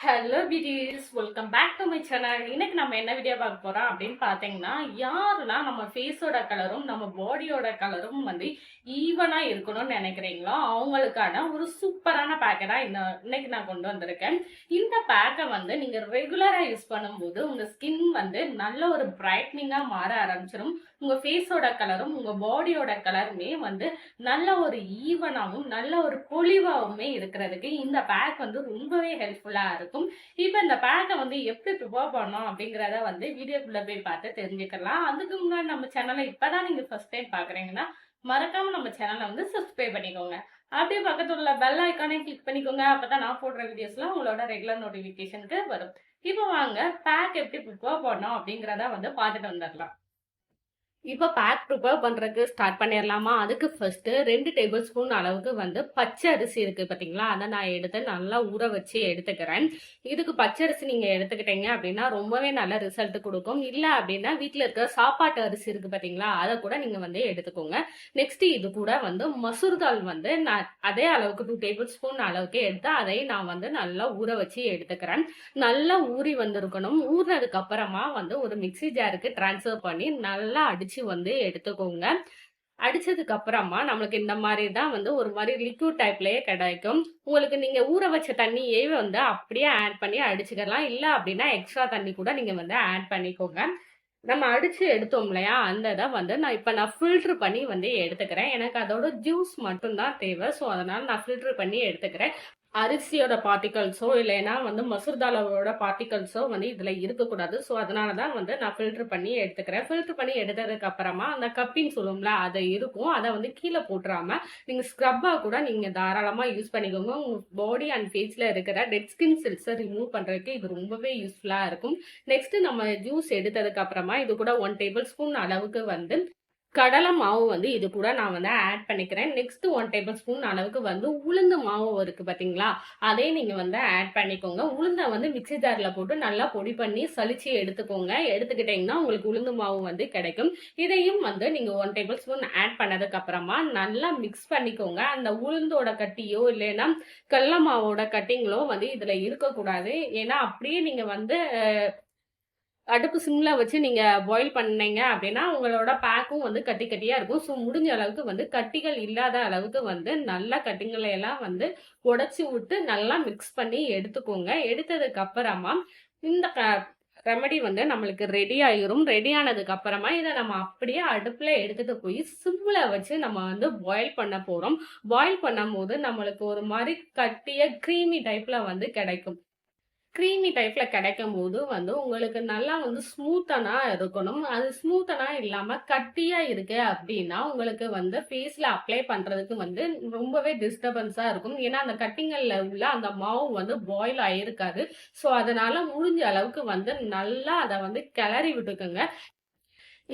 Hello buddies welcome back to my channel இன்னைக்கு நம்ம என்ன வீடியோ பார்க்க போறோம் அப்படின்னு பார்த்தீங்கன்னா யாருன்னா நம்ம ஃபேஸோட கலரும் நம்ம பாடியோட கலரும் வந்து ஈவனா இருக்கணும்னு நினைக்கிறீங்களோ அவங்களுக்கான ஒரு சூப்பரான பேக்கை தான் இந்த இன்னைக்கு நான் கொண்டு வந்திருக்கேன். இந்த பேக்கை வந்து நீங்க ரெகுலரா யூஸ் பண்ணும்போது உங்க ஸ்கின் வந்து நல்ல ஒரு பிரைட்னிங்கா மாற ஆரம்பிச்சிடும் உங்க ஃபேஸோட கலரும் உங்க பாடியோட கலருமே வந்து நல்ல ஒரு ஈவனாகவும் நல்ல ஒரு பொலிவாகவுமே இருக்கிறதுக்கு இந்த பேக் வந்து ரொம்பவே ஹெல்ப்ஃபுல்லா இருக்கும் இப்போ இந்த பேக்கை வந்து எப்படி ப்ரிப்பேர் பண்ணோம் அப்படிங்கிறத வந்து வீடியோக்குள்ளே போய் பார்த்து தெரிஞ்சுக்கலாம். அதுக்கு முன்னாடி நம்ம சேனலை இப்பதான் நீங்கள் ஃபர்ஸ்ட் டைம் பார்க்குறீங்கன்னா மறக்காம நம்ம சேனலை வந்து சப்ஸ்கிரைப் பண்ணிக்கோங்க. அப்படியே பக்கத்தில் உள்ள பெல் ஐக்கானே கிளிக் பண்ணிக்கோங்க. அப்பதான் நான் போடுற வீடியோஸ்லாம் உங்களோட ரெகுலர் நோட்டிஃபிகேஷனுக்கு வரும். இப்போ வாங்க பேக் எப்படி ப்ரிப்பேர் பண்ணோம் அப்படிங்கிறத வந்து பார்த்துட்டு வந்துடலாம். இப்போ பேக் ப்ரிப்பேர் பண்ணுறதுக்கு ஸ்டார்ட் பண்ணிடலாமா அதுக்கு ஃபஸ்ட்டு ரெண்டு டேபிள் ஸ்பூன் அளவுக்கு வந்து பச்சை அரிசி இருக்குது பார்த்தீங்களா அதை நான் எடுத்து நல்லா ஊற வச்சு எடுத்துக்கிறேன். இதுக்கு பச்சை அரிசி நீங்கள் எடுத்துக்கிட்டீங்க அப்படின்னா ரொம்பவே நல்ல ரிசல்ட் கொடுக்கும். இல்லை அப்படின்னா வீட்டில் இருக்கிற சாப்பாட்டு அரிசி இருக்குது பார்த்தீங்களா அதை கூட நீங்கள் வந்து எடுத்துக்கோங்க. நெக்ஸ்ட் இது கூட வந்து மசூர் தால் வந்து நான் அதே அளவுக்கு டூ டேபிள் ஸ்பூன் அளவுக்கு எடுத்து அதையும் நான் வந்து நல்லா ஊற வச்சு எடுத்துக்கிறேன். நல்லா ஊறி வந்திருக்கணும். ஊறினதுக்கு அப்புறமா வந்து ஒரு மிக்ஸி ஜாருக்கு ட்ரான்ஸ்ஃபர் பண்ணி நல்லா அடிச்சு வந்து எடுத்துக்கோங்க. அடிச்சதுக்கு அப்புறமா நம்மளுக்கு இந்த மாதிரி தான் வந்து ஒரு மாதிரி லிக்விட் டைப்லயே கிடைக்கும். உங்களுக்கு நீங்க ஊற வச்ச தண்ணியே வந்து அப்படியே ஆட் பண்ணி அடிச்சுக்கலாம். இல்ல அப்படின்னா எக்ஸ்ட்ரா தண்ணி கூட நீங்க வந்து ஆட் பண்ணிக்கோங்க. நம்ம அடிச்சு எடுத்தோம் இல்லையா? அந்த இதை வந்து நான் இப்போ நான் ஃபில்ட்ரு பண்ணி வந்து எடுத்துக்கிறேன். எனக்கு அதோட ஜூஸ் மட்டும்தான் தேவை. ஸோ அதனால நான் ஃபில்ட்ரு பண்ணி எடுத்துக்கிறேன். அரிசியோட பார்ட்டிகல்ஸோ இல்லைன்னா வந்து மசூர் தாலோட பார்ட்டிகல்ஸோ வந்து இதில் இருக்கக்கூடாது. ஸோ அதனால தான் வந்து நான் ஃபில்டர் பண்ணி எடுத்துக்கிறேன். ஃபில்டர் பண்ணி எடுத்ததுக்கு அப்புறமா அந்த கப்பின்னு சொல்லுவோம்ல அது இருக்கும். அதை வந்து கீழே போட்டுறாம நீங்கள் ஸ்க்ரப்பாக கூட நீங்கள் தாராளமாக யூஸ் பண்ணிக்கோங்க. உங்கள் பாடி அண்ட் ஃபேஸில் இருக்கிற டெட் ஸ்கின் செல்ஸை ரிமூவ் பண்ணுறதுக்கு இது ரொம்பவே யூஸ்ஃபுல்லாக இருக்கும். நெக்ஸ்ட் நம்ம ஜூஸ் எடுத்ததுக்கு அப்புறமா இது கூட ஒன் டேபிள் ஸ்பூன் அளவுக்கு வந்து கடலை மாவு வந்து இது கூட நான் வந்து ஆட் பண்ணிக்கிறேன். நெக்ஸ்ட் ஒன் டேபிள் ஸ்பூன் அளவுக்கு வந்து உளுந்து மாவு இருக்கு பார்த்தீங்களா அதே நீங்கள் வந்து ஆட் பண்ணிக்கோங்க. உளுந்தை வந்து மிக்சி ஜாரில் போட்டு நல்லா பொடி பண்ணி சளிச்சு எடுத்துக்கோங்க. எடுத்துக்கிட்டீங்கன்னா உங்களுக்கு உளுந்து மாவு வந்து கிடைக்கும். இதையும் வந்து நீங்கள் ஒன் டேபிள் ஸ்பூன் ஆட் பண்ணதுக்கு அப்புறமா நல்லா மிக்ஸ் பண்ணிக்கோங்க. அந்த உளுந்தோட கட்டியோ இல்லைன்னா கடல மாவோட கட்டிங்களோ வந்து இதில் இருக்கக்கூடாது. ஏன்னா அப்படியே நீங்கள் வந்து அடுப்பு சிம்ல வச்சு நீங்க பாயில் பண்ணீங்க அப்படின்னா உங்களோட பேக்கும் வந்து கட்டி கட்டியா இருக்கும். ஸோ முடிஞ்ச அளவுக்கு வந்து கட்டிகள் இல்லாத அளவுக்கு வந்து நல்லா கட்டிங்களை எல்லாம் வந்து உடச்சி விட்டு நல்லா மிக்ஸ் பண்ணி எடுத்துக்கோங்க. எடுத்ததுக்கு அப்புறமா இந்த ரெமடி வந்து நம்மளுக்கு ரெடி ஆயிரும். ரெடி ஆனதுக்கு அப்புறமா இதை நம்ம அப்படியே அடுப்புல எடுத்துட்டு போய் சிம்ல வச்சு நம்ம வந்து பாயில் பண்ண போறோம். பாயில் பண்ணும் போது நம்மளுக்கு ஒரு மாதிரி கட்டிய க்ரீமி டைப்ல வந்து கிடைக்கும். க்ரீமி டைப்பில் கிடைக்கும் போது வந்து உங்களுக்கு நல்லா வந்து ஸ்மூத்தனாக இருக்கணும். அது ஸ்மூத்தனாக இல்லாமல் கட்டியாக இருக்கு அப்படின்னா உங்களுக்கு வந்து ஃபேஸில் அப்ளை பண்ணுறதுக்கு வந்து ரொம்பவே டிஸ்டர்பன்ஸாக இருக்கும். ஏன்னா அந்த கட்டிங்களில் உள்ள அந்த மாவு வந்து பாயில் ஆகியிருக்காது ஸோ அதனால் முடிஞ்ச அளவுக்கு வந்து நல்லா அதை வந்து கிளறி விட்டுக்குங்க.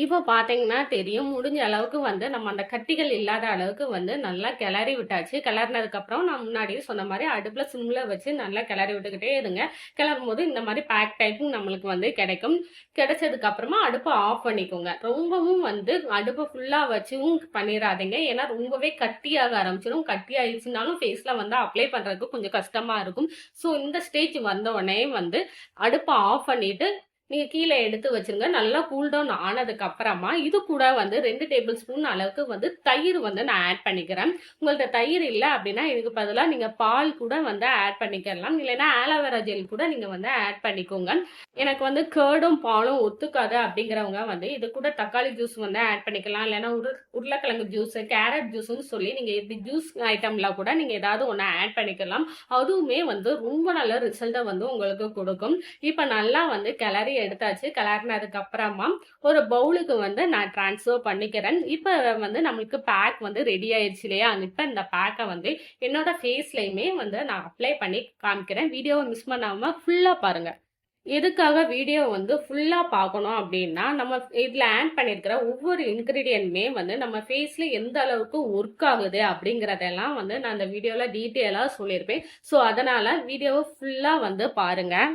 இப்போ பார்த்தீங்கன்னா தெரியும் முடிஞ்ச அளவுக்கு வந்து நம்ம அந்த கட்டிகள் இல்லாத அளவுக்கு வந்து நல்லா கிளறி விட்டாச்சு. கிளறினதுக்கப்புறம் நான் முன்னாடியே சொன்ன மாதிரி அடுப்பில் சிம்மில் வச்சு நல்லா கிளறி விட்டுக்கிட்டே இருங்க. கிளறும் போது இந்த மாதிரி பேக் டைப்பும் நம்மளுக்கு வந்து கிடைக்கும். கிடைச்சதுக்கப்புறமா அடுப்பை ஆஃப் பண்ணிக்கோங்க. ரொம்பவும் வந்து அடுப்பை ஃபுல்லாக வச்சும் பண்ணிடாதீங்க ஏன்னா ரொம்பவே கட்டியாக ஆரம்பிச்சிடும் கட்டி ஆயிடுச்சுனாலும் ஃபேஸில் வந்து அப்ளை பண்ணுறதுக்கு கொஞ்சம் கஷ்டமாக இருக்கும். ஸோ இந்த ஸ்டேஜ் வந்த உடனே வந்து அடுப்பை ஆஃப் பண்ணிவிட்டு நீங்கள் கீழே எடுத்து வச்சிருங்க. நல்லா கூல் டவுன் ஆனதுக்கு அப்புறமா இது கூட வந்து ரெண்டு டேபிள் ஸ்பூன் அளவுக்கு வந்து தயிர் வந்து நான் ஆட் பண்ணிக்கிறேன். உங்கள்கிட்ட தயிர் இல்லை அப்படின்னா இதுக்கு பதிலாக நீங்கள் பால் கூட வந்து ஆட் பண்ணிக்கலாம். இல்லைன்னா ஆலோவேரா ஜெல் கூட நீங்கள் வந்து ஆட் பண்ணிக்கோங்க. எனக்கு வந்து கேர்டும் பாலும் ஒத்துக்காது அப்படிங்கிறவங்க வந்து இது கூட தக்காளி ஜூஸ் வந்து ஆட் பண்ணிக்கலாம். இல்லைன்னா உரு உருளைக்கிழங்கு ஜூஸு கேரட் ஜூஸ்னு சொல்லி நீங்கள் இப்படி ஜூஸ் ஐட்டம்ல கூட நீங்கள் ஏதாவது ஒன்று ஆட் பண்ணிக்கலாம். அதுவுமே வந்து ரொம்ப நல்ல ரிசல்ட்டை வந்து உங்களுக்கு கொடுக்கும். இப்போ நல்லா வந்து கிளறி எடுத்தாச்சு கலர்னதுக்கு அப்புறமா ஒரு பவுலுக்கு வந்து நான் டிரான்ஸ்ஃபர் பண்ணிக்கிறேன். இப்போ வந்து நம்மளுக்கு பேக் வந்து ரெடி ஆயிடுச்சு இல்லையா? இப்போ இந்த பேக்கை வந்து என்னோட ஃபேஸ்லையுமே வந்து நான் அப்ளை பண்ணி காமிக்கிறேன். வீடியோவை மிஸ் பண்ணாம ஃபுல்லாக பாருங்க. எதுக்காக வீடியோ வந்து ஃபுல்லாக பார்க்கணும் அப்படின்னா நம்ம இதில் ஆட் பண்ணியிருக்கிற ஒவ்வொரு இன்க்ரீடியன்ட்மே வந்து நம்ம ஃபேஸில் எந்த அளவுக்கு ஒர்க் ஆகுது அப்படிங்கிறதெல்லாம் வந்து நான் அந்த வீடியோவில் டீட்டெயிலாக சொல்லியிருப்பேன். ஸோ அதனால் வீடியோவை ஃபுல்லாக வந்து பாருங்கள்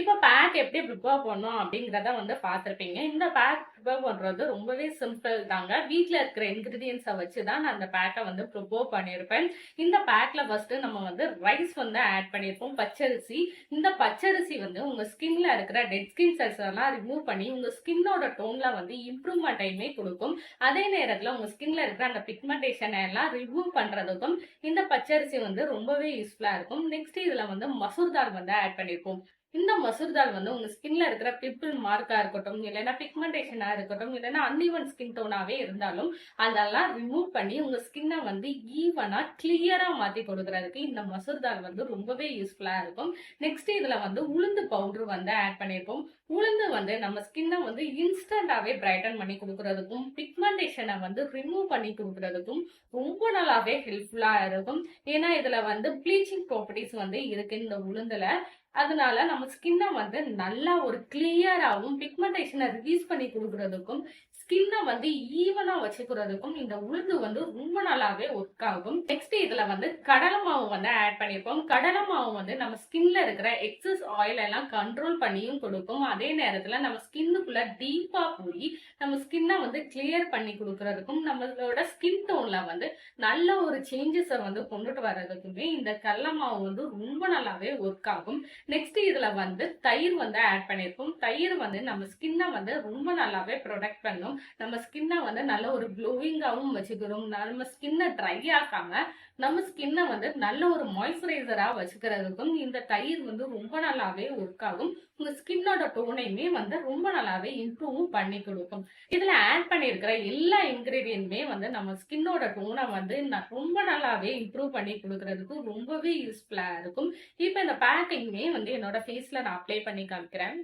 இப்போ பேக் எப்படி ப்ரிப்பேர் பண்ணோம் அப்படிங்கிறத வந்து பார்த்துருப்பீங்க. இந்த பேக் ப்ரிப்பேர் பண்ணுறது ரொம்பவே சிம்பிள் தாங்க. வீட்டில் இருக்கிற இன்க்ரீடியன்ஸை வச்சு தான் நான் அந்த பேக்கை வந்து ப்ரிப்பேர் பண்ணியிருப்பேன். இந்த பேக்கில் ஃபஸ்ட்டு நம்ம வந்து ரைஸ் வந்து ஆட் பண்ணியிருப்போம் பச்சரிசி. இந்த பச்சரிசி வந்து உங்கள் ஸ்கின்ல இருக்கிற டெட் ஸ்கின் செல்ஸ் எல்லாம் ரிமூவ் பண்ணி உங்கள் ஸ்கின்னோட டோனில் வந்து இம்ப்ரூவ்மெண்ட்டையுமே கொடுக்கும். அதே நேரத்தில் உங்கள் ஸ்கின்ல இருக்கிற அந்த பிக்மெண்டேஷனை எல்லாம் ரிமூவ் பண்ணுறதுக்கும் இந்த பச்சரிசி வந்து ரொம்பவே யூஸ்ஃபுல்லாக இருக்கும். நெக்ஸ்ட் இதில் வந்து மசூர் தால் வந்து ஆட் பண்ணியிருப்போம். இந்த மசூர் தால் வந்து உங்க ஸ்கின்ல இருக்கிற பிம்பிள் மார்க்கா இருக்கட்டும் இல்லைன்னா பிக்மெண்டேஷனா இருக்கட்டும் இல்லைன்னா அன்இவன் ஸ்கின் டோனாவே இருந்தாலும் அதெல்லாம் ரிமூவ் பண்ணி உங்க ஸ்கின்னை வந்து ஈவனா கிளியரா மாத்தி கொடுக்கறதுக்கு இந்த மசூர் தால் வந்து ரொம்பவே யூஸ்ஃபுல்லா இருக்கும். நெக்ஸ்ட் இதுல வந்து உளுந்து பவுடர் வந்து ஆட் பண்ணியிருப்போம் உளுந்து வந்து நம்ம ஸ்கின்னை வந்து இன்ஸ்டன்டாவே பிரைட்டன் பண்ணி கொடுக்கறதுக்கும் பிக்மெண்டேஷனை வந்து ரிமூவ் பண்ணி கொடுக்கறதுக்கும் ரொம்ப நல்லாவே ஹெல்ப்ஃபுல்லா இருக்கும். ஏன்னா இதுல வந்து ப்ளீச்சிங் ப்ராப்பர்ட்டிஸ் வந்து இருக்கு இந்த உளுந்துல. அதனால நம்ம ஸ்கின்னை வந்து நல்லா ஒரு கிளியராகவும் பிக்மெண்டேஷனை ரிலீஸ் பண்ணி கொடுக்கறதுக்கும் ஸ்கின்னை வந்து ஈவனா வச்சுக்கிறதுக்கும் இந்த உளுந்து வந்து ரொம்ப நல்லாவே ஒர்க் ஆகும். நெக்ஸ்ட் இதுல வந்து கடலை மாவு வந்து ஆட் பண்ணியிருப்போம் கடலை மாவு வந்து நம்ம ஸ்கின்ல இருக்கிற எக்ஸஸ் ஆயில் எல்லாம் கண்ட்ரோல் பண்ணியும் கொடுக்கும். அதே நேரத்துல நம்ம ஸ்கின்னுக்குள்ள டீப்பா போய் நம்ம ஸ்கின்னை வந்து கிளியர் பண்ணி கொடுக்கறதுக்கும் நம்மளோட ஸ்கின் டோன்ல வந்து நல்ல ஒரு சேஞ்சஸை வந்து கொண்டுட்டு வர்றதுக்குமே இந்த கடலை மாவு வந்து ரொம்ப நல்லாவே ஒர்க் ஆகும். நெக்ஸ்ட் இதுல வந்து தயிர் வந்து ஆட் பண்ணியிருப்போம் தயிர் வந்து நம்ம ஸ்கின்னை வந்து ரொம்ப நல்லாவே ப்ரொடெக்ட் பண்ணும். நம்ம ஸ்கின்னை வந்து நல்ல ஒரு க்ளோவிங்காகவும் வச்சுக்கிறோம். நம்ம ஸ்கின்னை ட்ரை ஆக்காம நம்ம ஸ்கின்னை வந்து நல்ல ஒரு மாய்ஸ்சரைசரா வச்சுக்கிறதுக்கும் இந்த தயிர் வந்து ரொம்ப நல்லாவே ஒர்க் ஆகும். உங்க ஸ்கின்னோட டோனையுமே வந்து ரொம்ப நல்லாவே இம்ப்ரூவும் பண்ணி கொடுக்கும். இதுல ஆட் பண்ணியிருக்கிற எல்லா இன்கிரீடியன்ட்மே வந்து நம்ம ஸ்கின்னோட டோனை வந்து ரொம்ப நல்லாவே இம்ப்ரூவ் பண்ணி கொடுக்கறதுக்கு ரொம்பவே யூஸ்ஃபுல்லா இருக்கும். இப்போ இந்த பேக்கிங்குமே வந்து என்னோட ஃபேஸ்ல நான் அப்ளை பண்ணி காமிக்கிறேன்.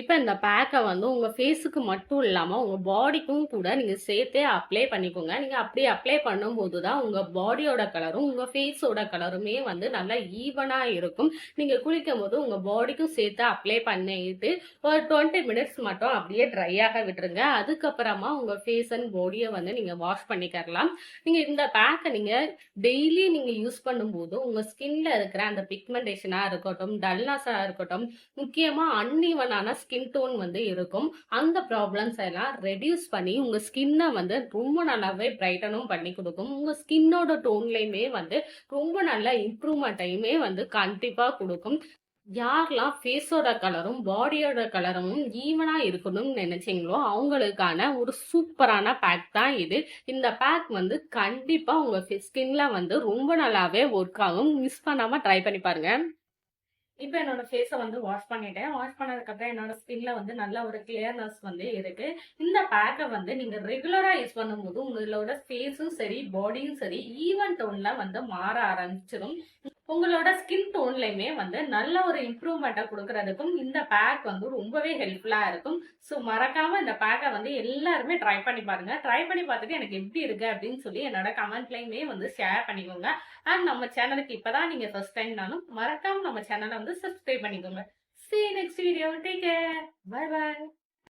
இப்போ இந்த பேக்கை வந்து உங்கள் ஃபேஸுக்கு மட்டும் இல்லாமல் உங்கள் பாடிக்கும் கூட நீங்கள் சேர்த்தே அப்ளை பண்ணிக்கோங்க. நீங்கள் அப்படி அப்ளை பண்ணும்போது தான் உங்கள் பாடியோட கலரும் உங்கள் ஃபேஸோட கலருமே வந்து நல்லா ஈவனாக இருக்கும். நீங்கள் குளிக்கும் போது உங்கள் பாடிக்கும் சேர்த்து அப்ளை பண்ணிட்டு ஒரு டுவெண்ட்டி மினிட்ஸ் மட்டும் அப்படியே ட்ரை ஆக விட்டுருங்க. அதுக்கப்புறமா உங்கள் ஃபேஸ் அண்ட் பாடியை வந்து நீங்கள் வாஷ் பண்ணிக்கலாம் நீங்கள் இந்த பேக்கை நீங்கள் டெய்லி நீங்கள் யூஸ் பண்ணும்போது உங்கள் ஸ்கின்ல இருக்கிற அந்த பிக்மெண்டேஷனாக இருக்கட்டும் டல்னஸாக இருக்கட்டும் முக்கியமாக அன்இவனான ஸ்கின் டோன் வந்து இருக்கும். அந்த ப்ராப்ளம்ஸ் எல்லாம் ரெடியூஸ் பண்ணி உங்க ஸ்கின்னை வந்து ரொம்ப நல்லாவே பிரைட்டனும் பண்ணி கொடுக்கும். உங்க ஸ்கின்னோட டோன்லையுமே வந்து ரொம்ப நல்ல இம்ப்ரூவ்மெண்ட்டையுமே வந்து கண்டிப்பா கொடுக்கும். யாரெல்லாம் ஃபேஸோட கலரும் பாடியோட கலரும் ஈவனா இருக்கணும்னு நினைச்சீங்களோ அவங்களுக்கான ஒரு சூப்பரான பேக் தான் இது. இந்த பேக் வந்து கண்டிப்பா உங்க ஸ்கின்ல வந்து ரொம்ப நல்லாவே ஒர்க் ஆகும். மிஸ் பண்ணாம ட்ரை பண்ணி பாருங்க. இப்போ என்னோட ஃபேஸை வந்து வாஷ் பண்ணிட்டேன். வாஷ் பண்ணதுக்கப்புறம் என்னோட ஸ்கின்ல வந்து நல்ல ஒரு கிளியர்னஸ் வந்து இருக்கு. இந்த பேக்கை வந்து நீங்க ரெகுலரா யூஸ் பண்ணும்போது உங்களோட ஃபேஸும் சரி பாடியும் சரி ஈவன் டோன்ல வந்து மாற ஆரம்பிச்சிடும் உங்களோட ஸ்கின் டோன்லையுமே வந்து நல்ல ஒரு இம்ப்ரூவ்மெண்ட்டை கொடுக்கறதுக்கும் இந்த பேக் வந்து ரொம்பவே ஹெல்ப்ஃபுல்லாக இருக்கும். ஸோ மறக்காம இந்த பேக்கை வந்து எல்லாருமே ட்ரை பண்ணி பாருங்க. ட்ரை பண்ணி பார்த்துட்டு எனக்கு எப்படி இருக்கு அப்படின்னு சொல்லி என்னோட கமெண்ட்லையுமே வந்து ஷேர் பண்ணிக்கோங்க. அண்ட் நம்ம சேனலுக்கு இப்போதான் நீங்க ஃபர்ஸ்ட் டைம்னாலும் மறக்காம நம்ம சேனலை வந்து சப்ஸ்கிரைப் பண்ணிக்கோங்க. See next video take care care. Bye